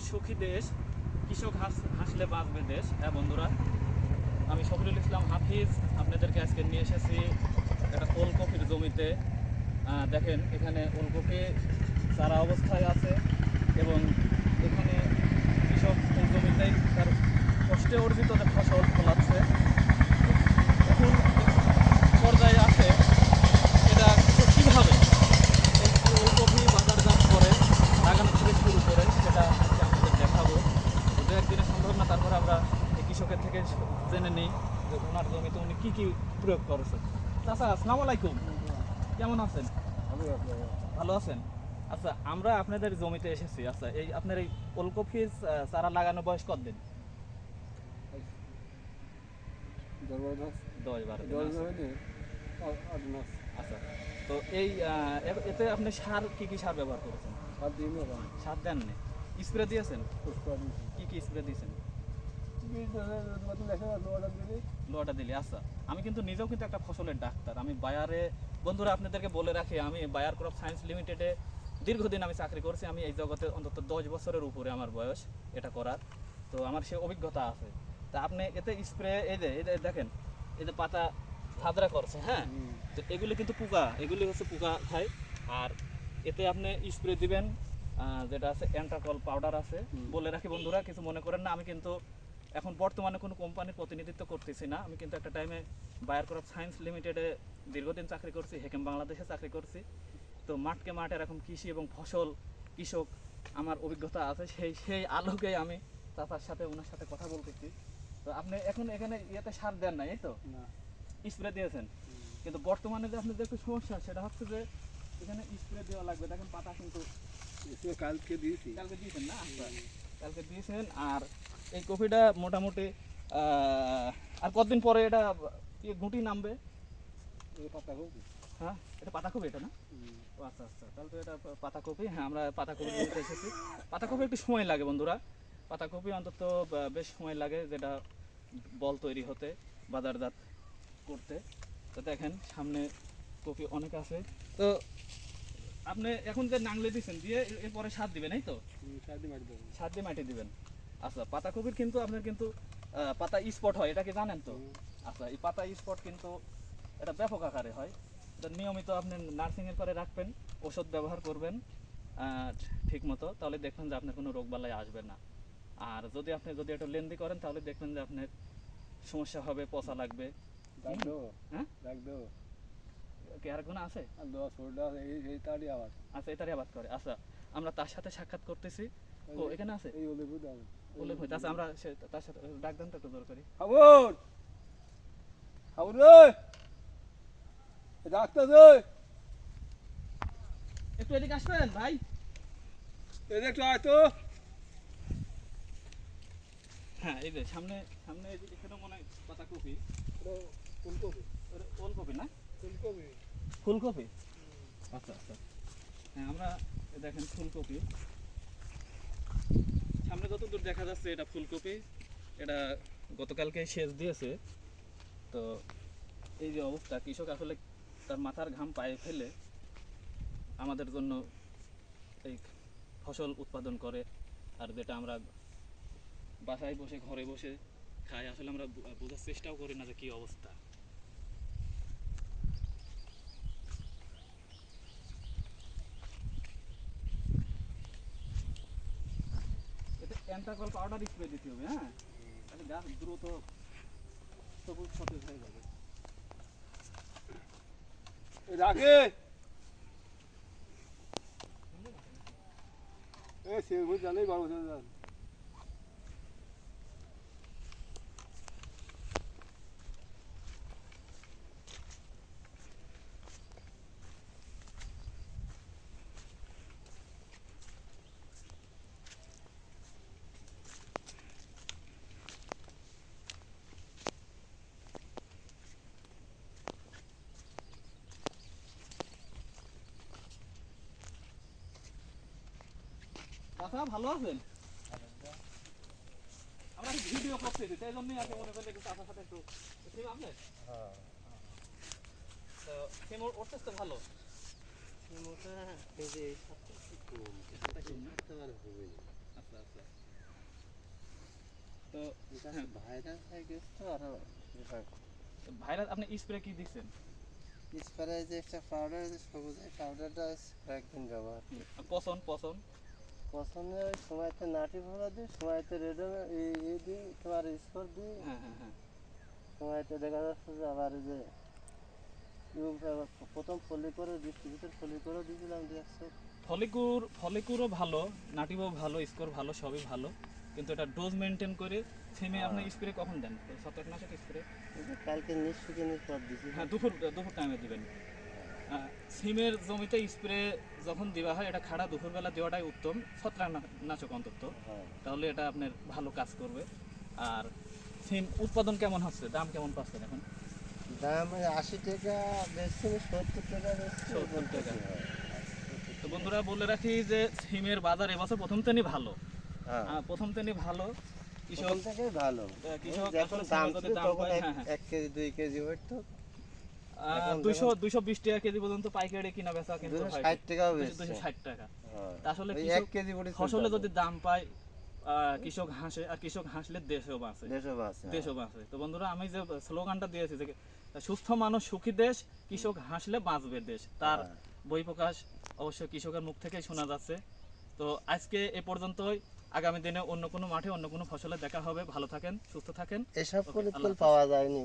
সুখী দেশ, কৃষক হাস- হাসলে বাঁচবে দেশ। হ্যাঁ বন্ধুরা, আমি সফরুল ইসলাম হাফিজ। আপনাদেরকে আজকে নিয়ে এসেছি একটা ওলকপির জমিতে। দেখেন, এখানে ওলকপি চারা অবস্থায় আছে এবং এখানে কৃষক জমিতেই তার কষ্টে অর্জিত ফসল ফলাচ্ছে এখন পর্যায়ে আছে এটা কীভাবে এই ওলকপি বাজারজাত করে লাগানো থেকে শুরু করে সেটা আজকে আপনাদের দেখাবো তো দু একদিনে সম্ভব না তারপরে আমরা এই কৃষকের থেকে জেনে নিই যে ওনার জমিতে উনি কী কী প্রয়োগ করেছেন। চাচা আসসালামু আলাইকুম। কেমন আছেন? ভালো। আছেন? আচ্ছা আমরা আপনাদের জমিতে এসেছি। আচ্ছা এই আপনার এই ওলকপির চারা লাগানো বয়স কতদিন? দশ বারো দিন আচ্ছা তো এই এতে আপনি সার কি কি সার ব্যবহার করেছেন? সার দেন না স্প্রে দিয়েছেন? কি কি স্প্রে দিয়েছেন? লোয়াটা দিলি আচ্ছা। আমি কিন্তু নিজেও কিন্তু একটা ফসলের ডাক্তার। আমি বায়ারে বন্ধুরা, আপনাদেরকে বলে রাখি, আমি বায়ার ক্রপ সায়েন্স লিমিটেডে দীর্ঘদিন আমি চাকরি করছি। আমি এই জগতে অন্তত দশ বছরের উপরে আমার বয়স এটা করার। তো আমার সে অভিজ্ঞতা আছে। তা আপনি এতে স্প্রে, এই যে দেখেন, এই যে পাতা থাদরা করছে হ্যাঁ? তো এগুলি কিন্তু পোকা, এগুলি হচ্ছে পোকা খায়। আর এতে আপনি স্প্রে দিবেন যেটা আছে অ্যান্ট্রাকল পাউডার আছে। বলে রাখি বন্ধুরা, কিছু মনে করেন না, আমি কিন্তু এখন বর্তমানে কোনো কোম্পানির প্রতিনিধিত্ব করতেছি না। আমি কিন্তু একটা টাইমে বায়ার ক্রপ সায়েন্স লিমিটেডে দীর্ঘদিন চাকরি করছি হেকেম বাংলাদেশে চাকরি করছি। তো মাঠকে মাঠ এরকম কৃষি এবং ফসল কৃষক আমার অভিজ্ঞতা আছে সেই সেই আলোকেই আমি চাচার সাথে ওনার সাথে কথা বলতেছি। তো আপনি এখন এখানে ইয়েতে সার দেন নাই এই তো? স্প্রে দিয়েছেন। কিন্তু বর্তমানে যে আপনাদের একটু সমস্যা সেটা হচ্ছে যে এখানে স্প্রে দেওয়া লাগবে। দেখেন পাতা কিন্তু কালকে দিয়েছি। কালকে দিয়েছেন না? আচ্ছা। কালকে দিয়েছেন আর এই কপিটা মোটামুটি আর কতদিন পরে এটা গুটি নামবে? পাতা কপি হ্যাঁ এটা পাতাকপি এটা না? ও আচ্ছা আচ্ছা তাহলে তো এটা পাতাকপি। হ্যাঁ আমরা পাতাকপি নিতে এসেছি। পাতাকপি একটু সময় লাগে বন্ধুরা। পাতাকপি অন্তত বেশ সময় লাগে যেটা বল তৈরি হতে বাজারজাত করতে। তো দেখেন সামনে কপি অনেক আছে। তো আপনি এখন যে নাংলে দিচ্ছেন দিয়ে এরপরে সার দিবেন এই তো? সার দিয়ে মাটি দিবেন। আচ্ছা পাতাকপির কিন্তু আপনার কিন্তু পাতা স্পট হয় এটা কি জানেন তো? আচ্ছা এই পাতা স্পট কিন্তু এটা ব্যাপক আকারে হয়। এটা নিয়মিত আপনি নার্সিংয়ের পরে রাখবেন ওষুধ ব্যবহার করবেন ঠিক মতো তাহলে দেখবেন যে আপনার কোনো রোগবালাই আসবে না। আর যদি আপনি যদি একটু লেন্দি করেন তাহলে দেখবেন যে আপনার সমস্যা হবে পচা লাগবে। হ্যাঁ? কি আর কোনো আছে? দশ ফুটটা এই এই তারই আবার আচ্ছা আবাদ করে। আচ্ছা আমরা তার সাথে সাক্ষাৎ করতেছি। ও এখানে আছে? এই ওলে আচ্ছা আমরা তার সাথে ডাক দেন তো একটু জোর করি। হাবুর হাবুর রে ডাক্তার রে একটু এদিকে আসবেন ভাই? এই দেখো আয় তো। হ্যাঁ এই যে সামনে সামনে এখানে মনে হয় পাতাকপি ফুলকপি ওটা ওলকপি না? ফুলকপি? ফুলকপি? আচ্ছা আচ্ছা। হ্যাঁ আমরা দেখেন ফুলকপি। সামনে যত দূর দেখা যাচ্ছে এটা ফুলকপি। এটা গতকালকে সেচ দিয়েছে। তো এই যে অবস্থা, কৃষক আসলে তার মাথার ঘাম পায়ে ফেলে আমাদের জন্য এই ফসল উৎপাদন করে। আর যেটা আমরা বাসায় বসে, ঘরে বসে খাই, আসলে আমরা বোঝার চেষ্টাও করি না যে কী অবস্থা এতে অ্যান্টাকল পাউডার স্প্রে দিতে হবে হ্যাঁ? তাহলে গাছ দ্রুত সবুজ সতেজ হয়ে যাবে। রাখে এ সে জানেই বারো জান চাচা ভালো আছেন? আমরা ভিডিও করতে জন্যই মনে করলে একটু সাথে একটু ঠিক আছে। তো সিম উঠতেছে ভালো? মোটা এই যে সাতটা কম সাতটা কম সাতটা আর হবে না। আচ্ছা আচ্ছা। আচ্ছা তো হ্যাঁ। ভাইরাস হয়ে গেছে। তো আরও ভাইরাস আপনি স্প্রে কি দিচ্ছেন? স্প্রে যে একটা পাউডার সবুজ পাউডারটা কয়েকদিন ব্যবহার করি। পছন পছন পছন্দ ওই সময়তে নাটি ভরা দিই সময়তে রেডো এই দিই তোমার স্কোর দিই। হ্যাঁ হ্যাঁ হ্যাঁ। সময়তে দেখা যাচ্ছে যে আবার যে প্রথম ফলি করে বৃষ্টির ভিতর ফলি করে দিয়েছিলাম যে একশো ফলিকুর ফলিকুরও ভালো নাটিবও ভালো স্কোর ভালো সবই ভালো। কিন্তু এটা ডোজ মেনটেন করে সেমে আপনি স্প্রে কখন দেন? ছত্রাকনাশক স্প্রে কালকে নিঃশুকিনির পর দিছি। হ্যাঁ দুপুর দুপুর টাইমে দিবেন। সিমের জমিতে স্প্রে যখন দেওয়া হয় এটা খাড়া দুপুরবেলা দেওয়াটাই উত্তম। ছত্রাক ছত্রাকনাশক অন্তত। হ্যাঁ। তাহলে এটা আপনার ভালো কাজ করবে। আর সিম উৎপাদন কেমন হচ্ছে? দাম কেমন পাচ্ছেন এখন? দাম আশি টাকা বেশি সত্তর টাকা বেশি 70 টাকা। তো বন্ধুরা বলে রাখি যে সিমের বাজার এবছর প্রথম তেনই ভালো। হ্যাঁ। প্রথম তেনই ভালো। কৃষক ভালো। কৃষক যখন দাম দাম এক- হ্যাঁ, হ্যাঁ। এক কেজি দুই কেজি হইতো। দুইশো দুইশো বিশ টাকা কেজি পর্যন্ত পাইকারি কিনা বেচা কিন্তু ষাট টাকাও দুইশো ষাট টাকা। আসলে এক কেজি ফসলে যদি দাম পায় কৃষক হাসে আর কৃষক হাসলে দেশও বাঁচে। দেশও বাঁচে তো বন্ধুরা আমি যে স্লোগানটা দিয়েছি যে সুস্থ মানুষ সুখী দেশ কৃষক হাসলে বাঁচবে দেশ। তার হ্যাঁ। বই প্রকাশ অবশ্যই কৃষকের মুখ থেকেই শোনা যাচ্ছে। তো আজকে এ পর্যন্তই। আগামী দিনে অন্য কোনো মাঠে অন্য কোনো ফসলে দেখা হবে। ভালো থাকেন সুস্থ থাকেন। এসব। পাওয়া যায়নি